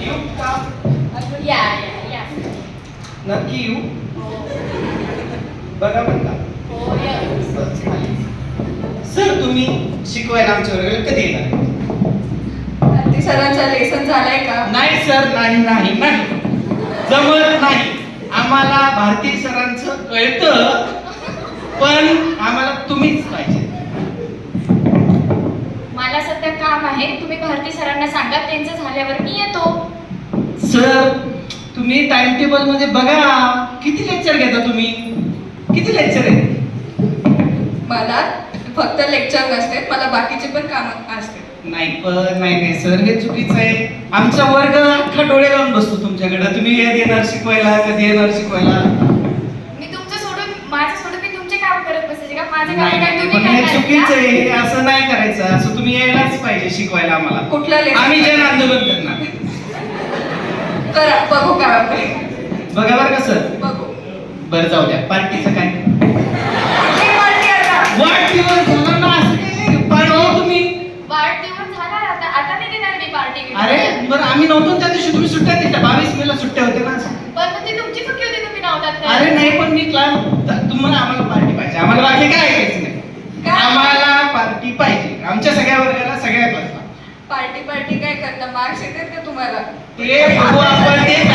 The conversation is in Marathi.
येऊ का या या या नक्की येऊ? बघा पण का हो या सर तुम्ही शिकवायला आमच्या वर्गाला कधी येणार? भारती सरांचा लेसन झालाय का? नाही सर नाही नाही नाही. जमत नाही. आम्हाला भारती सरांचं कळतं पण आम्हाला तुम्हीच पाहिजे मला सध्या काम आहे. तुम्ही भारती सरांना सांगा त्यांचं झाल्यावर मी येतो. सर तुम्ही टाइम टेबलमध्ये बघा. किती लेक्चर घेता तुम्ही? किती लेक्चर आहे मला फक्त लेक्चर नसते मला बाकीचे पण काम असते. नाही पण नाही नाही सर हे चुकीचं आहे. आमचा वर्ग अख्खा डोळे लावून बसतो तुमच्याकडे. तुम्ही कधी येणार शिकवायला कधी येणार शिकवायला. मी तुमचं सोडून माझं सोडून मी तुमचे काम करत बसायचे का? माझं काम काय नाही, पण हे चुकीचं का? आहे. हे असं नाही करायचं. असं तुम्ही यायलाच पाहिजे शिकवायला आम्हाला. कुठलं आम्ही जन आंदोलन करणार करा बघू होतंय. बघा बरं का सर बघू. बरं जाऊ द्या. पार्टीचं काय? हे पार्टी आता. वाढदिवस झाला ना असं काय? पार्टी तुम्ही. वाढदिवस झाला आता. आता नाही देणार मी पार्टी अरे बरं आम्ही नव्हतो त्या दिवशी. तुम्ही सुट्ट्या दिल्या. बावीस मेला सुट्ट्या होत्या ना पण मग ती तुमची चुकी होती तुम्ही नव्हतात. अरे नाही पण मी क्लास तुम्हाला आम्हाला पार्टी पाहिजे. आम्हाला बाकी काय ऐकायचं नाही काय? आम्हाला पार्टी पाहिजे आमच्या सगळ्या वर्गाला सगळ्या क्लासला पार्टी